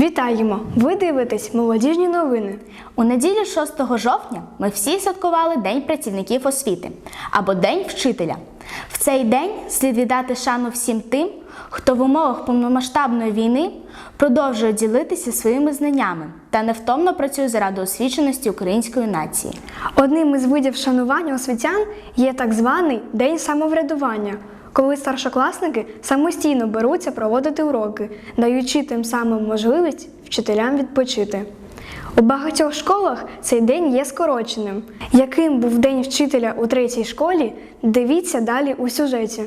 Вітаємо! Ви дивитесь молодіжні новини. У неділю 6 жовтня ми всі святкували День працівників освіти або День вчителя. В цей день слід віддати шану всім тим, хто в умовах повномасштабної війни продовжує ділитися своїми знаннями та невтомно працює заради освіченості української нації. Одним із видів шанування освітян є так званий День самоврядування, коли старшокласники самостійно беруться проводити уроки, даючи тим самим можливість вчителям відпочити. У багатьох школах цей день є скороченим. Яким був день вчителя у третій школі, дивіться далі у сюжеті.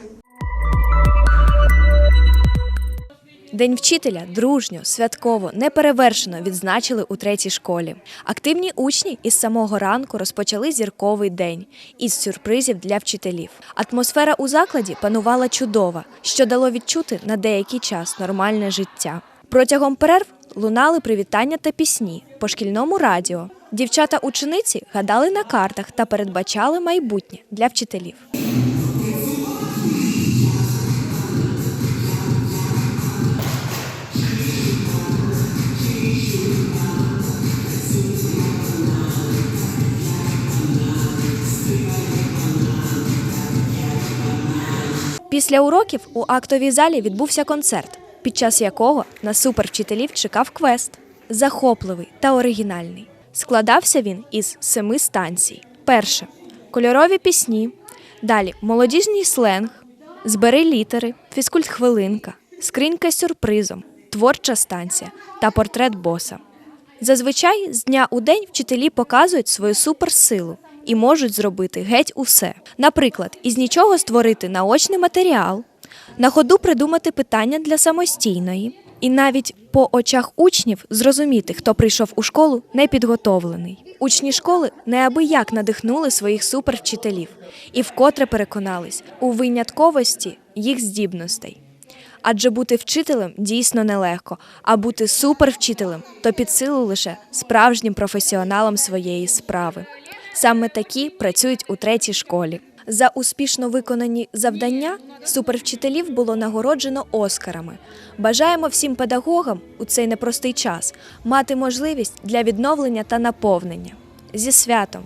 День вчителя дружньо, святково, неперевершено відзначили у третій школі. Активні учні із самого ранку розпочали зірковий день із сюрпризів для вчителів. Атмосфера у закладі панувала чудова, що дало відчути на деякий час нормальне життя. Протягом перерв лунали привітання та пісні по шкільному радіо. Дівчата-учениці гадали на картах та передбачали майбутнє для вчителів. Після уроків у актовій залі відбувся концерт, під час якого на супервчителів чекав квест. Захопливий та оригінальний. Складався він із семи станцій. Перше кольорові пісні, далі молодіжний сленг, збери літери, фізкульт-хвилинка, скринька з сюрпризом, творча станція та портрет боса. Зазвичай з дня у день вчителі показують свою суперсилу і можуть зробити геть усе. Наприклад, із нічого створити наочний матеріал, на ходу придумати питання для самостійної, і навіть по очах учнів зрозуміти, хто прийшов у школу непідготовлений. Учні школи неабияк надихнули своїх супервчителів і вкотре переконались у винятковості їх здібностей. Адже бути вчителем дійсно нелегко, а бути супервчителем то під силу лише справжнім професіоналам своєї справи. Саме такі працюють у третій школі. За успішно виконані завдання супервчителів було нагороджено оскарами. Бажаємо всім педагогам у цей непростий час мати можливість для відновлення та наповнення. Зі святом!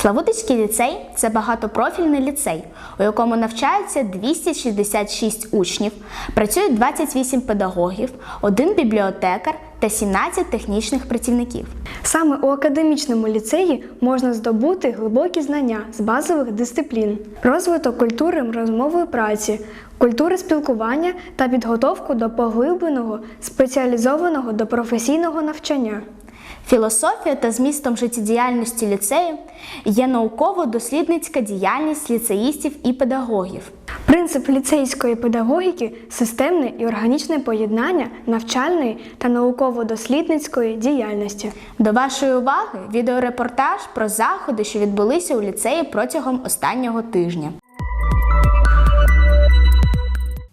Славутицький ліцей це багатопрофільний ліцей, у якому навчаються 266 учнів, працюють 28 педагогів, один бібліотекар та 17 технічних працівників. Саме у академічному ліцеї можна здобути глибокі знання з базових дисциплін, розвиток культури розмової праці, культури спілкування та підготовку до поглибленого, спеціалізованого до професійного навчання. Філософія та змістом життєдіяльності ліцею є науково-дослідницька діяльність ліцеїстів і педагогів. Принцип ліцейської педагогіки системне і органічне поєднання навчальної та науково-дослідницької діяльності. До вашої уваги відеорепортаж про заходи, що відбулися у ліцеї протягом останнього тижня.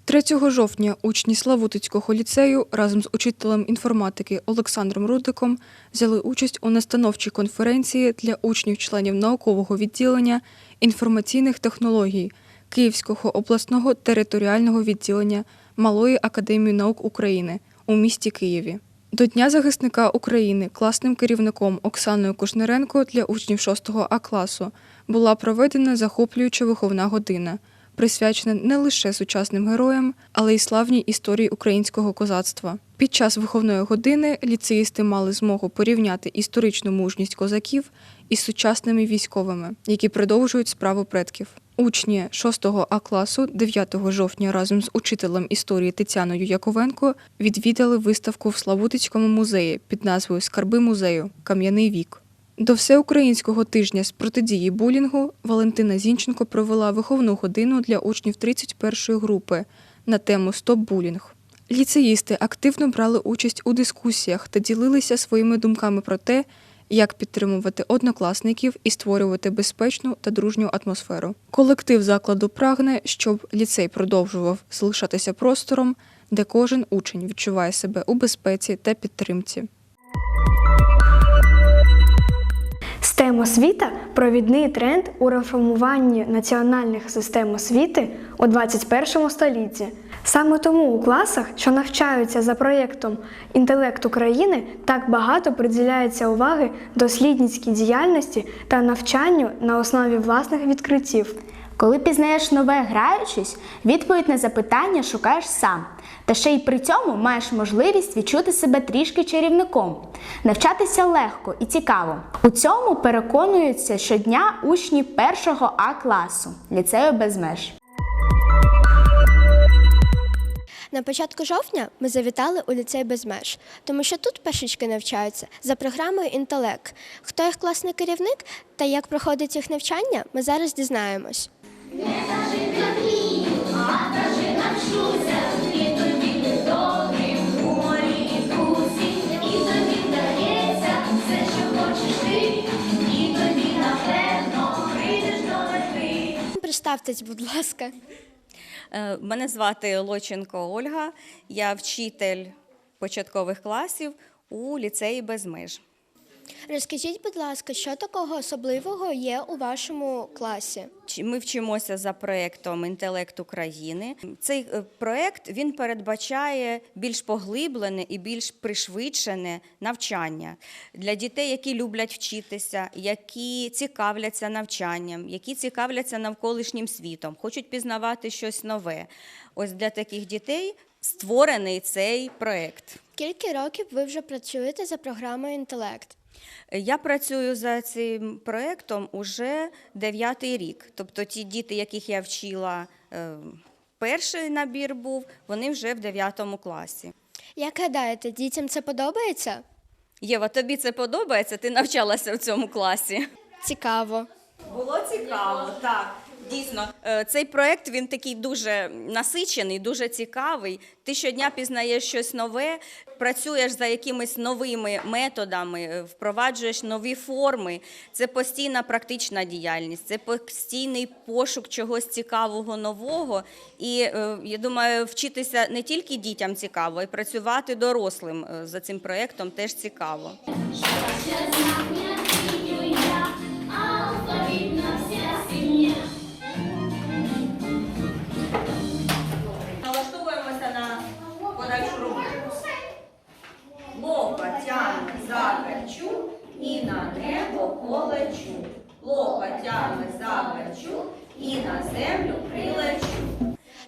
3 жовтня учні Славутицького ліцею разом з учителем інформатики Олександром Рудиком взяли участь у настановчій конференції для учнів-членів наукового відділення інформаційних технологій Київського обласного територіального відділення Малої академії наук України у місті Києві. До Дня захисника України класним керівником Оксаною Кушниренко для учнів 6 А класу була проведена захоплююча виховна година – присвячена не лише сучасним героям, але й славній історії українського козацтва. Під час виховної години ліцеїсти мали змогу порівняти історичну мужність козаків із сучасними військовими, які продовжують справу предків. Учні 6 А класу 9 жовтня разом з учителем історії Тетяною Яковенко відвідали виставку в Славутицькому музеї під назвою Скарби музею Кам'яний вік. До всеукраїнського тижня з протидії булінгу Валентина Зінченко провела виховну годину для учнів 31-ї групи на тему Стоп булінг. Ліцеїсти активно брали участь у дискусіях та ділилися своїми думками про те, як підтримувати однокласників і створювати безпечну та дружню атмосферу. Колектив закладу прагне, щоб ліцей продовжував залишатися простором, де кожен учень відчуває себе у безпеці та підтримці. STEM освіта провідний тренд у реформуванні національних систем освіти у 21 столітті. Саме тому у класах, що навчаються за проєктом Інтелект України, так багато приділяється уваги дослідницькій діяльності та навчанню на основі власних відкриттів. Коли пізнаєш нове граючись, відповідь на запитання шукаєш сам. Та ще й при цьому маєш можливість відчути себе трішки чарівником. Навчатися легко і цікаво. У цьому переконуються щодня учні першого А класу ліцею без меж. На початку жовтня ми завітали у ліцей без меж, тому що тут першички навчаються за програмою Інтелект. Хто їх класний керівник та як проходить їх навчання, ми зараз дізнаємось. Представтесь, будь ласка. Е, Мене звати Лоченко Ольга, я вчитель початкових класів у ліцеї без меж. Розкажіть, будь ласка, що такого особливого є у вашому класі? Ми вчимося за проєктом Інтелект України. Цей е, проєкт він передбачає більш поглиблене і більш пришвидшене навчання для дітей, які люблять вчитися, які цікавляться навчанням, які цікавляться навколишнім світом, хочуть пізнавати щось нове. Ось для таких дітей створений цей проєкт. Скільки років ви вже працюєте за програмою Інтелект? Я працюю за цим проєктом уже дев'ятий рік. Тобто ті діти, яких я вчила, е, перший набір був, вони вже в дев'ятому класі. Як гадаєте, дітям це подобається? Єва, тобі це подобається? Ти навчалася в цьому класі? Цікаво. Було цікаво, так. Дійсно, Е, цей проект він такий дуже насичений, дуже цікавий. Ти щодня пізнаєш щось нове, працюєш за якимись новими методами, е, впроваджуєш нові форми. Це постійна практична діяльність, це постійний пошук чогось цікавого, нового. І е, я думаю, вчитися не тільки дітям цікаво, й працювати дорослим за цим проектом теж цікаво.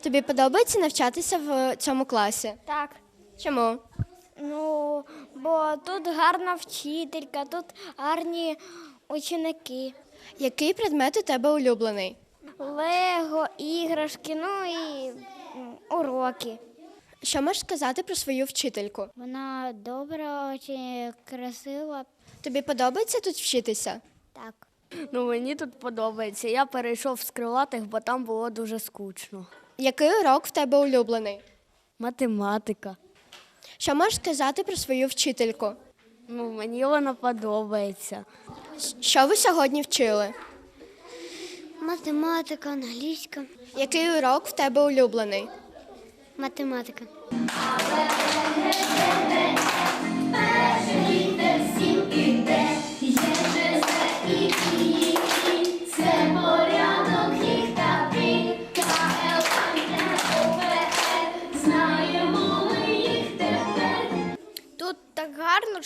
Тобі подобається навчатися в цьому класі? Так. Чому? Ну, бо тут гарна вчителька, тут гарні ученики. Який предмет у тебе улюблений? Лего, іграшки, ну і уроки. Що можеш сказати про свою вчительку? Вона добра, дуже красива. Тобі подобається тут вчитися? Так. Ну, мені тут подобається. Я перейшов з крилатих, бо там було дуже скучно. Який урок в тебе улюблений? Математика. Що можеш сказати про свою вчительку? Ну, мені вона подобається. Що ви сьогодні вчили? Математика, англійська, Який урок в тебе улюблений? математика.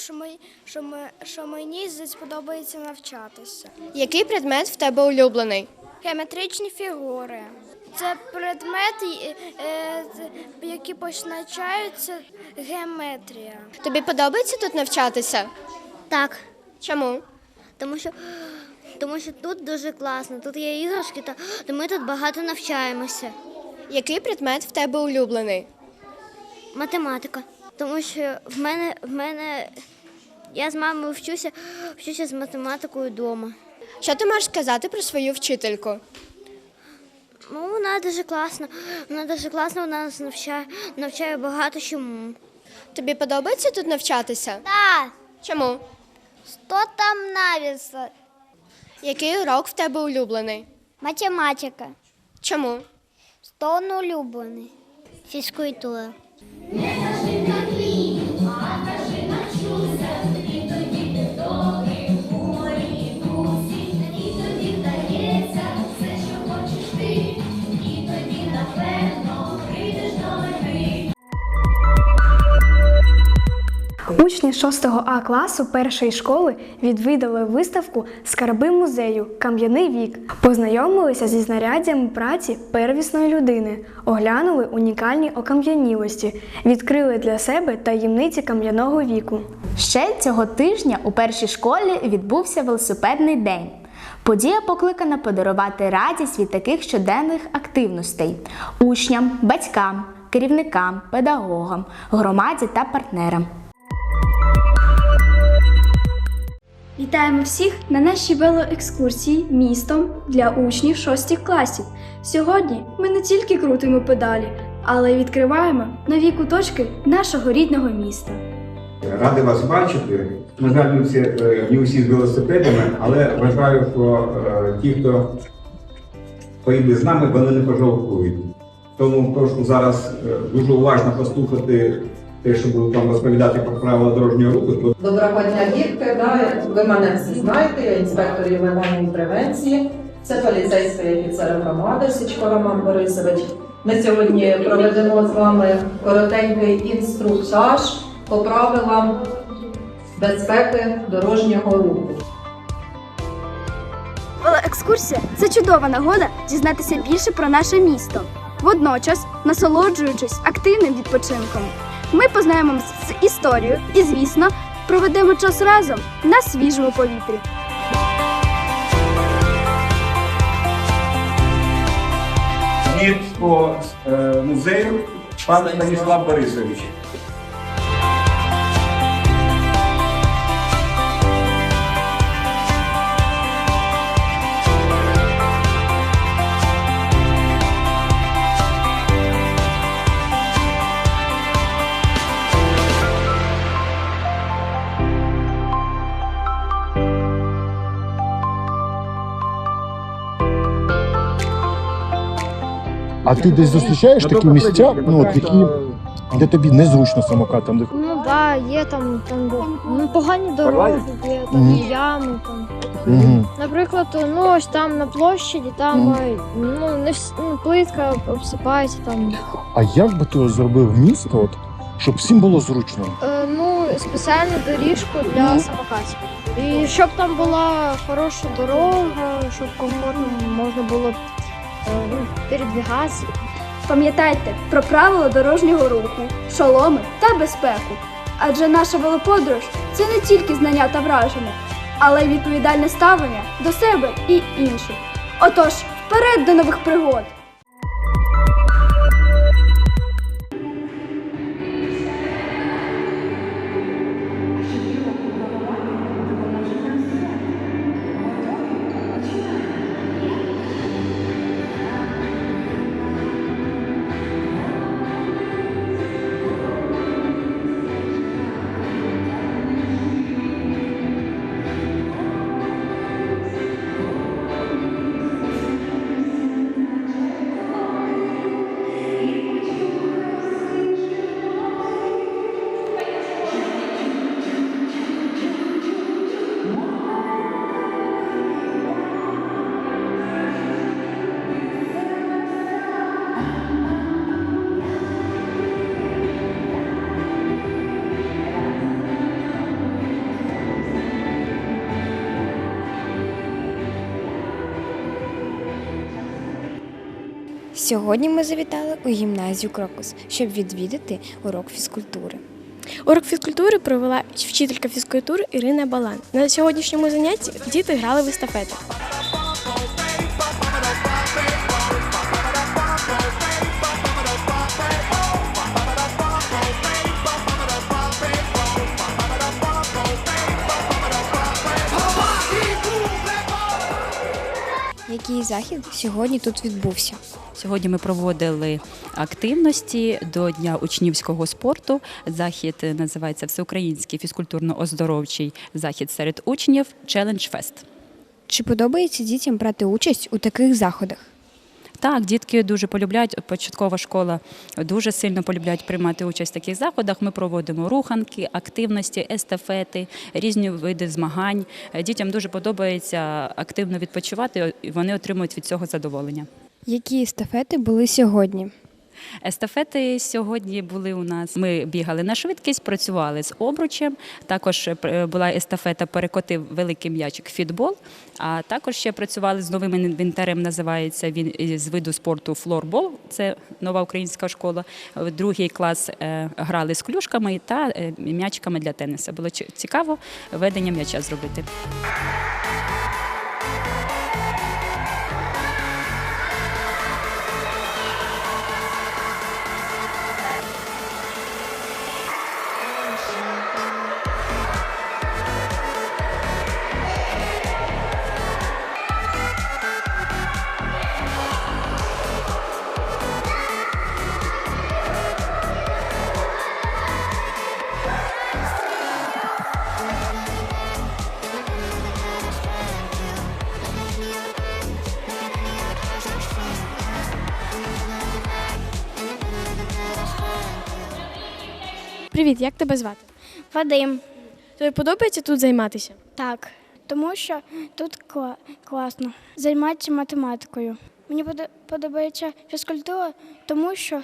Що, ми, що, ми, що мені здесь подобається навчатися. Який предмет в тебе улюблений? Геометричні фігури. Це предмети, е, які позначаються геометрія. Тобі подобається тут навчатися? Так. Чому? Тому що, тому що тут дуже класно, тут є іграшки, та, то ми тут багато навчаємося. Який предмет в тебе улюблений? Математика. Тому що в мене, в мене я з мамою вчуся, вчуся з математикою вдома. Що ти можеш сказати про свою вчительку? Ну, вона дуже класна. Вона дуже класна, вона нас навчає, навчає багато чому. Тобі подобається тут навчатися? Так. Чому? Що там навіса? Який урок в тебе улюблений? Математика. Чому? Сто улюблений. Фізкультура. Учні 6 А класу першої школи відвідали виставку Скарби музею Кам'яний вік, познайомилися зі знаряддями праці первісної людини, оглянули унікальні окам'янілості, відкрили для себе таємниці кам'яного віку. Ще цього тижня у першій школі відбувся велосипедний день. Подія покликана подарувати радість від таких щоденних активностей учням, батькам, керівникам, педагогам, громаді та партнерам. Вітаємо всіх на нашій велоекскурсії містом для учнів 6 класів. Сьогодні ми не тільки крутимо педалі, але й відкриваємо нові куточки нашого рідного міста. Радий вас бачити. На жаль, е, не усі з велосипедами, але вважаю, що е, ті, хто поїде з нами, вони не пожалкують. Тому прошу зараз е, дуже уважно послухати те, що буду вам розповідати про правила дорожнього руху. Доброго дня, дітки. Да, ви мене всі знаєте, я інспектор ювенальної превенції. Це поліцейський офіцер громади Сичко Роман Борисович. Ми сьогодні проведемо з вами коротенький інструктаж по правилам безпеки дорожнього руху. Велоекскурсія це чудова нагода дізнатися більше про наше місто. Водночас, насолоджуючись активним відпочинком, ми познайомимося з історією і, звісно, проведемо час разом на свіжому повітрі. Від е, музею пан Станіслав Борисович. Ти десь зустрічаєш такі місця, ну от які, де тобі незручно самокатом? Ну так, да, є там, там ну, погані дороги, є там Мгм. ями. Там. Угу. Наприклад, ну ось там на площаді, там е, ну, не вс- ну, плитка обсипається там. А як би ти зробив місто, от, щоб всім було зручно? Е, ну, спеціальну доріжку для самокатів. І щоб там була хороша дорога, щоб комфортно можна було ну. Пам'ятайте про правила дорожнього руху, шоломи та безпеку. Адже наша велоподорож це не тільки знання та враження, але й відповідальне ставлення до себе і інших. Отож, вперед до нових пригод! Сьогодні ми завітали у гімназію Крокус, щоб відвідати урок фізкультури. Урок фізкультури провела вчителька фізкультури Ірина Балан. На сьогоднішньому занятті діти грали в естафету. Який захід сьогодні тут відбувся? Сьогодні ми проводили активності до Дня учнівського спорту. Захід називається Всеукраїнський фізкультурно-оздоровчий захід серед учнів Челендж Фест. Чи подобається дітям брати участь у таких заходах? Так, дітки дуже полюбляють, початкова школа дуже сильно полюбляють приймати участь в таких заходах. Ми проводимо руханки, активності, естафети, різні види змагань. Дітям дуже подобається активно відпочивати, і вони отримують від цього задоволення. Які естафети були сьогодні? Естафети сьогодні були у нас. Ми бігали на швидкість, працювали з обручем. Також е, була естафета перекотив великий м'ячик фітбол. А також ще працювали з новим інвентарем. Називається він з виду спорту флорбол. Це нова українська школа. Другий клас е, грали з клюшками та е, м'ячиками для тенісу. Було цікаво ведення м'яча зробити. Привіт, як тебе звати? Вадим. Тобі подобається тут займатися? Так, тому що тут кла- класно. Займатися математикою. Мені подо- подобається фізкультура, тому що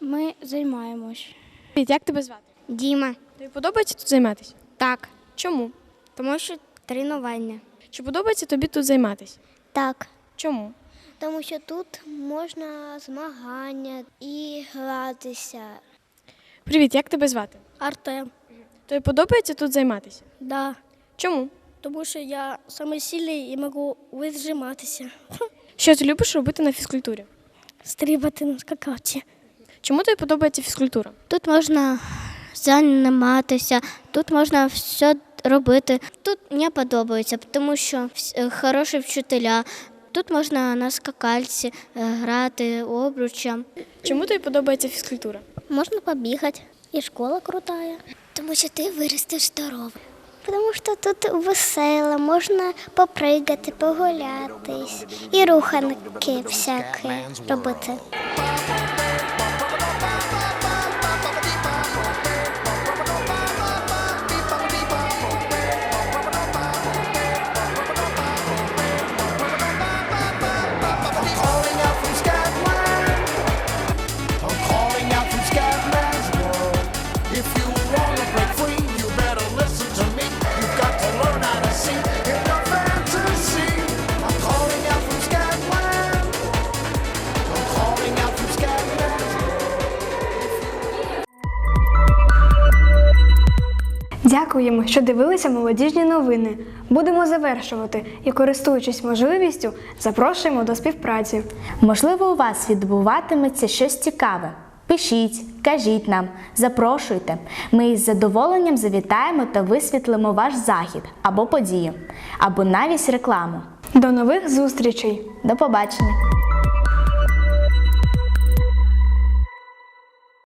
ми займаємось. Привіт, як тебе звати? Діма. Тобі подобається тут займатися? Так, Чому? тому що тренування. Чи подобається тобі тут займатися? Так. Чому? Тому що тут можна змагання і гратися. Привіт, як тебе звати? Артем. Тобі подобається тут займатися? Да. Чому? Тому що я самий сильний і можу визжиматися. Що ти любиш робити на фізкультурі? Стрибати на скакавці. Чому тобі подобається фізкультура? Тут можна займатися, тут можна все робити. Тут мені подобається, тому що е, хороші вчителя. Тут можна на скакальці е, грати обручем. Чому тобі подобається фізкультура? Можна побігати. І школа крутая. Тому що ти виростеш здоровим. Тому що тут весело, можна попригати, погулятись і руханки всякі робити. Дякуємо, що дивилися молодіжні новини. Будемо завершувати і, користуючись можливістю, запрошуємо до співпраці. Можливо, у вас відбуватиметься щось цікаве. Пишіть, кажіть нам, запрошуйте. Ми із задоволенням завітаємо та висвітлимо ваш захід або подію, або навіть рекламу. До нових зустрічей! До побачення!